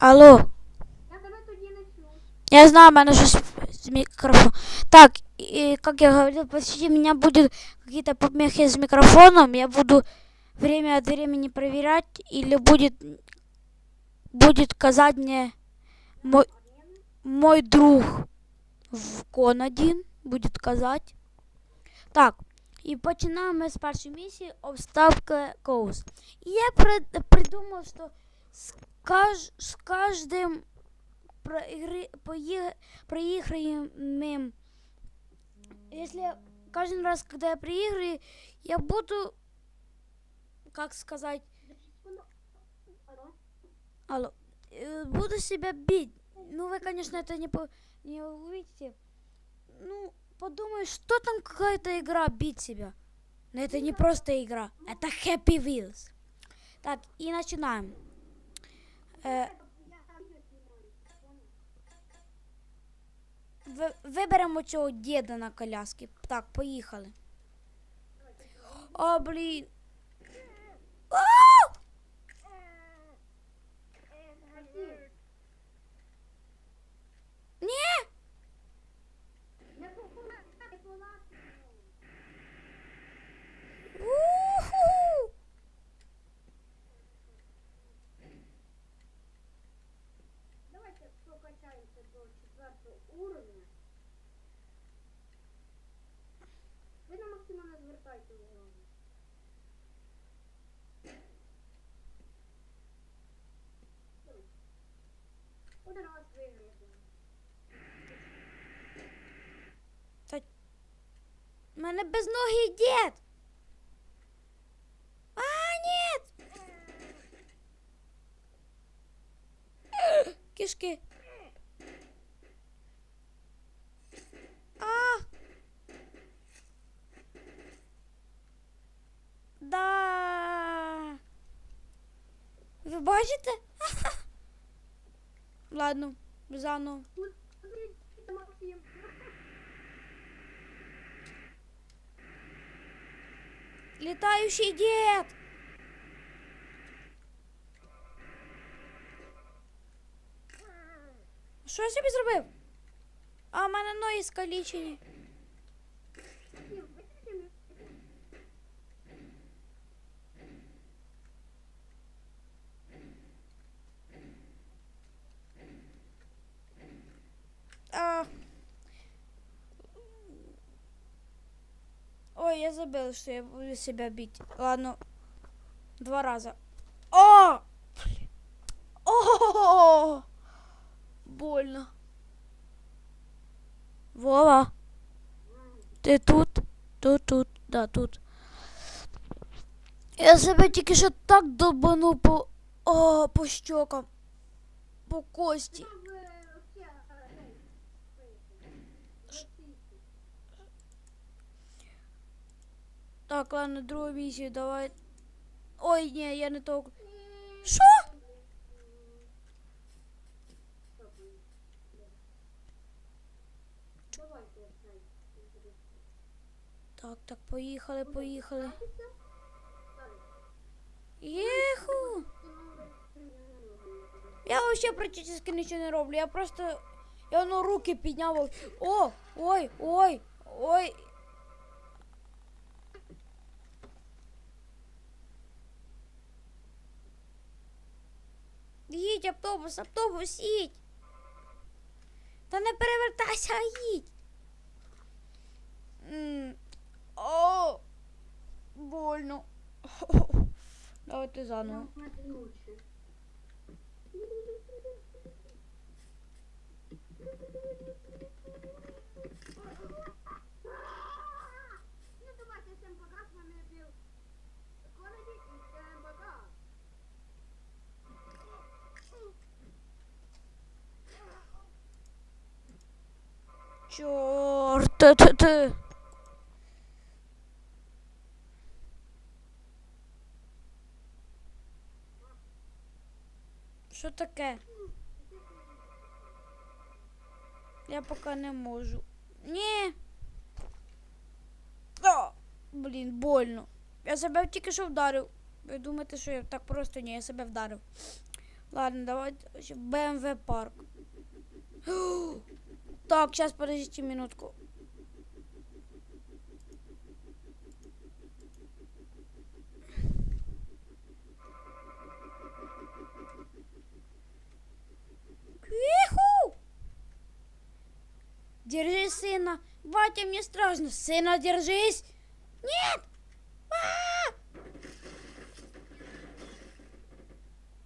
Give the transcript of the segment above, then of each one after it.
Алло. Я тебе тоді не чую. Я знаю, у меня же с микрофон. Так, и, как я говорил, почти у меня будет какие-то помехи с микрофоном. Я буду время от времени проверять, или будет, будет казать мне мой, мой друг в кон один, будет казать. Так, і починаємо ми з першої місії обставка Коус. І я при- придумав, що з, каж, з кожним проигры, поег- проигрываем, если каждый раз, когда я проигрываю, я буду, как сказать, алло, э, буду себя бить. Ну, вы, конечно, это не, по, не увидите. Ну, подумай, что там какая-то игра бить себя. Но это не просто игра, это Happy Wheels. Так, и начинаем. Виберемо цього діда на коляски. Так, поїхали. О, блін. Ні! Не попула, не попула. Уху! Давайте прокачаємося до четвертого уровня. Ви на Максима не звертайте увагу. Давай. Один раз виграє. У мене безногий дід. А, ні! Кішки. А! Да. Ви бачите? Ладно, заново. Максим. Літаючий дед! Що я собі зробив? А в мене ноги скалічені. Забыл, что я буду себя бить. Ладно, два раза. О! Блин. О! Больно. Вова, ты тут? Тут, тут, да, тут. Я себе тільки що так долбанув по, о, по щокам, по кості. Так, ладно, другу місію давай. Ой, ні, я не то. Що? Так, так, поїхали, поїхали. Єху! Я вообще практически нічого не роблю. Я просто. Я ну руки підняв. О! Ой, ой, ой. Їдь, автобус, автобус, їдь. Та не перевертайся, а їдь. М, О, больно. Давайте заново. Чорт, ти, ти, ти. Що таке? Я поки не можу. Ні. О, блін, больно. Я себе тільки що вдарив. Ви думаєте, що я так просто ні, я себе вдарив. Ладно, давайте БМВ парк. Так, сейчас подождите минутку. Иху! Держись, сына. Батя, мне страшно. Сына, держись. Нет! А!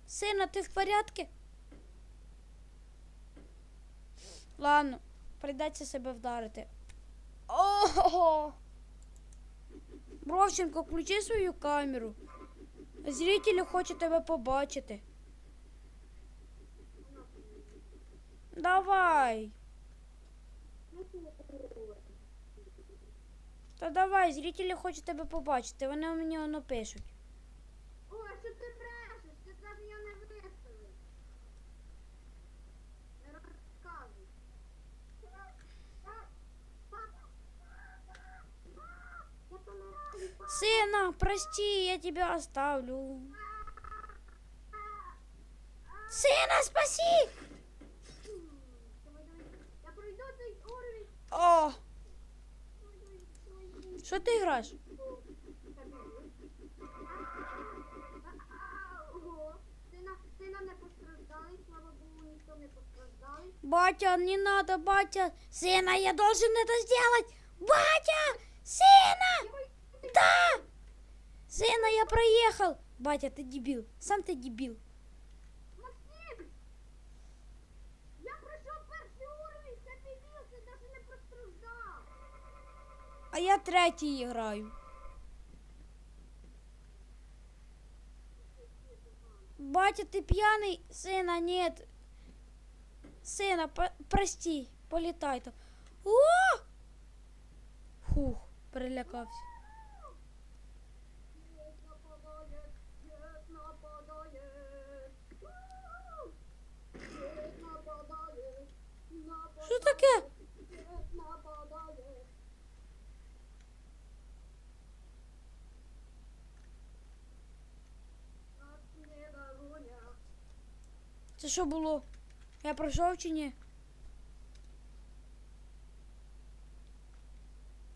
Сына, ты в порядке? Ладно, прийдеться себе вдарити. Ого! Бровченко, включи свою камеру. Зрителі хочуть тебе побачити. Давай. Та давай, зрителі хочуть тебе побачити. Вони мені воно пишуть. Сына, прости, я тебя оставлю. Сына, спаси! О! Что ты играешь? Батя, не надо, батя. Сына, я должен это сделать. Батя, сына! да. Сына, я проехал. Батя, ты дебил. Сам ты дебил. Максим! Я пройшов перший уровень, це дебіл, ти навіть не постраждав. А я третій граю. Батя, ты пьяный? Сына, нет. Сына, по- прости, полетай там. О! Фух, перелякався. Таке? Це що було? Я пройшов чи ні?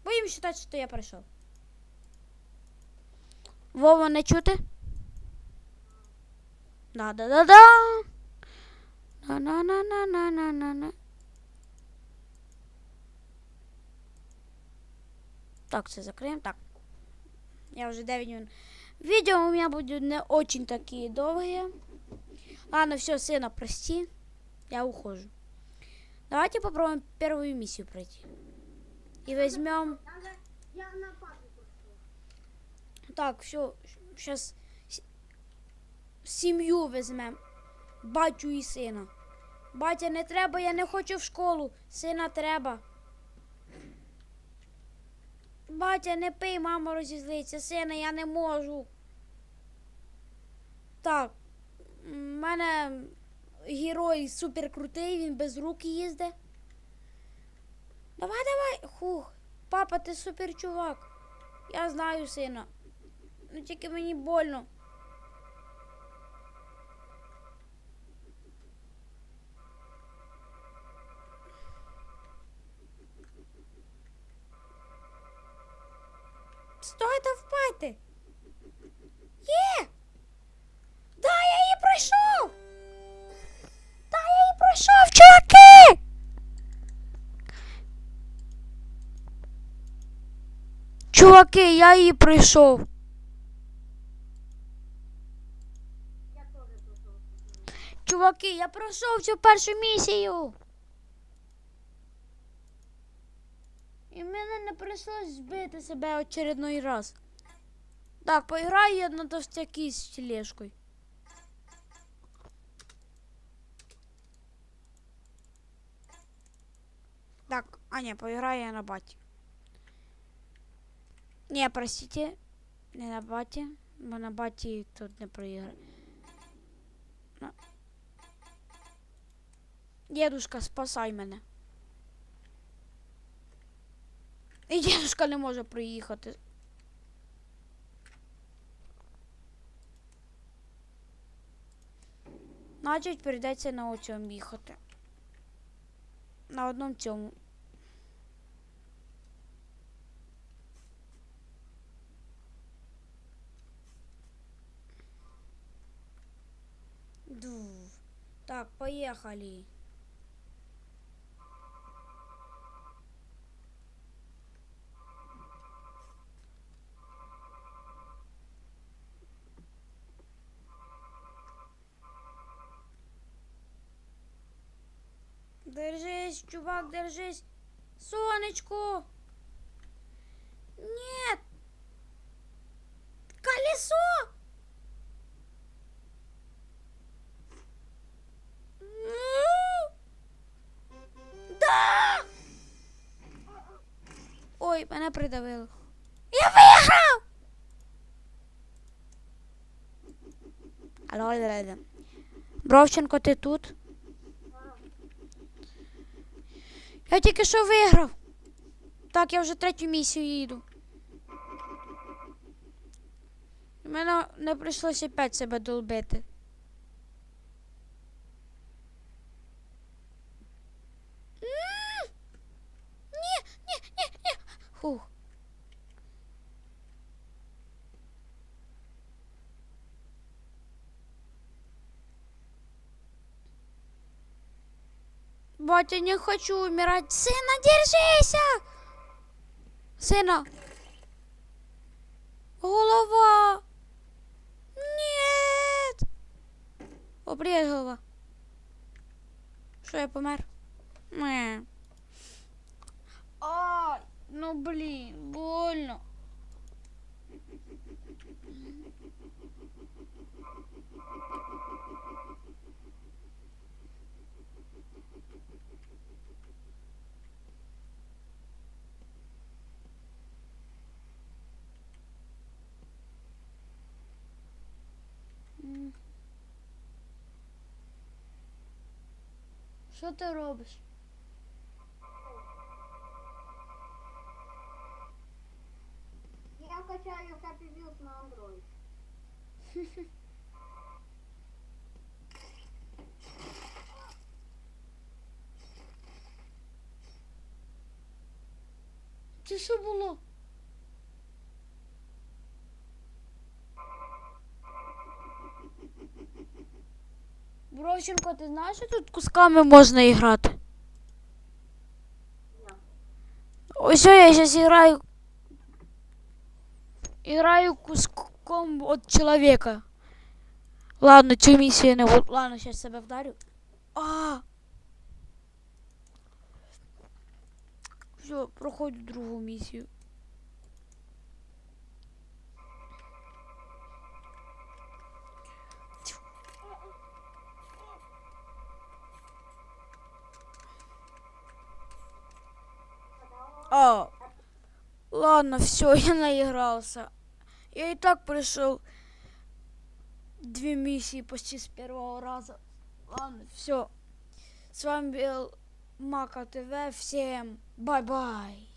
Будемо вважати, що я пройшов. Вова, не чути? Да-да-да-да. На-на-на-на-на-на-на. Так, це закриємо. Так. Я вже 9 минут. Видео у меня будет не очень такие долгие. Ладно, все, сына, прости. Я ухожу. Давайте попробуем первую миссию пройти. И возьмем... Так, все, сейчас сім'ю візьмем. Батю і сина. Батя, не треба, я не хочу в школу. Сина треба. Батя, не пий, мама розізлиться. Сина, я не можу. Так. У мене герой супер крутий, він без рук їздить. Давай, давай. Хух. Папа, ти супер чувак. Я знаю сина. Ну тільки мені больно. Стойте впайте. Є! Да, я її пройшов! Да, я її пройшов, чуваки! Чуваки, я її пройшов. Чуваки, я пройшов цю першу місію. І мене не прийшлось збити себе очередной раз. Так, поіграю я на товстяки з тележкою. Так, а не, поиграю я на бате. Не, простите, не на бате, бо на бате тут не проиграю. Дедушка, спасай мене. І дедушка не може приїхати. Значить, прийдеться на оцьому їхати. На одному цьому. Ду. Так, поехали. Держись, чувак, держись. Сонечко. Нет. Колесо. Да. Ой, мене придавило. Я виграв! Алло. Бровченко, ти тут? Я тільки що виграв. Так, я вже третю місію їду. Мене не прийшлося опять себе долбити. Батя, не хочу умирать. Сына, держися! Сына. Голова. Нет. О, привет, голова. Що я помер? Не. Ай, ну блін, больно. Що ти робиш? Я качаю Happy Wheels на Android. Це що було? Бровченко, ти знаєш, що тут кусками можна грати? Ні. Ось я зараз граю. Играю куском от человека. Ладно, цю місію не буду. Ладно, сейчас себе вдарю. А! Все, проходжу другу місію. А, ладно, все, я наигрался. Я и так пришел две миссии почти с первого раза. Ладно, все. С вами был Мака ТВ. Всем бай-бай.